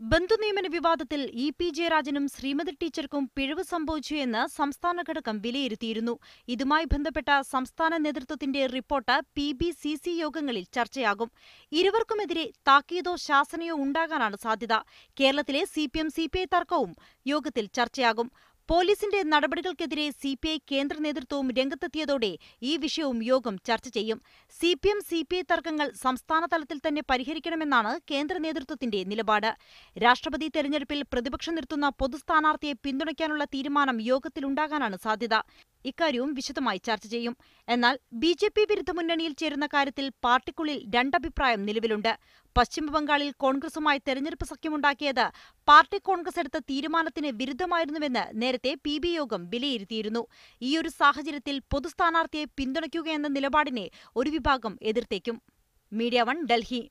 ബന്ധുനിയമന വിവാദത്തിൽ E P ജയരാജനും ശ്രീമതി ടീച്ചർക്കും പിഴവ് സംഭവിച്ചു എന്ന് സംസ്ഥാന ഘടകം വിലയിരുത്തിയിരുന്നു. ഇതുമായി ബന്ധപ്പെട്ട സംസ്ഥാന നേതൃത്വത്തിന്റെ report P B C C യോഗങ്ങളിൽ ചർച്ചയാകും. ഇരുവർക്കുമെതിരെ താക്കീതോ ശാസനയോ ഉണ്ടാകാനാണ് സാധ്യത. കേരളത്തിലെ C P M C P I തർക്കവും യോഗത്തിൽ ചർച്ചയാകും. പോലീസിന്റെ നടപടികൾക്കെതിരെ സി പി ഐ കേന്ദ്ര നേതൃത്വവും രംഗത്തെത്തിയതോടെ ഈ വിഷയവും യോഗം ചർച്ച ചെയ്യും. C P M C P I തർക്കങ്ങൾ സംസ്ഥാന തലത്തിൽ തന്നെ പരിഹരിക്കണമെന്നാണ് കേന്ദ്ര നേതൃത്വത്തിന്റെ നിലപാട്. രാഷ്ട്രപതി തെരഞ്ഞെടുപ്പിൽ പ്രതിപക്ഷം നിർത്തുന്ന പൊതുസ്ഥാനാർത്ഥിയെ പിന്തുണയ്ക്കാനുള്ള തീരുമാനം യോഗത്തിലുണ്ടാകാനാണ് സാധ്യത. ഇക്കാര്യവും വിശദമായി ചർച്ച ചെയ്യും. എന്നാൽ ബി ജെ പി വിരുദ്ധ മുന്നണിയിൽ ചേരുന്ന കാര്യത്തിൽ പാർട്ടിക്കുള്ളിൽ രണ്ടഭിപ്രായം നിലവിലുണ്ട്. പശ്ചിമബംഗാളിൽ കോൺഗ്രസുമായി തെരഞ്ഞെടുപ്പ് സഖ്യമുണ്ടാക്കിയത് പാർട്ടി കോൺഗ്രസ് എടുത്ത തീരുമാനത്തിന് വിരുദ്ധമായിരുന്നുവെന്ന് നേരത്തെ പി ബി യോഗം വിലയിരുത്തിയിരുന്നു. ഈയൊരു സാഹചര്യത്തിൽ പൊതുസ്ഥാനാർത്ഥിയെ പിന്തുണയ്ക്കുകയെന്ന നിലപാടിനെ ഒരു വിഭാഗം എതിർത്തേക്കും. Media one Delhi.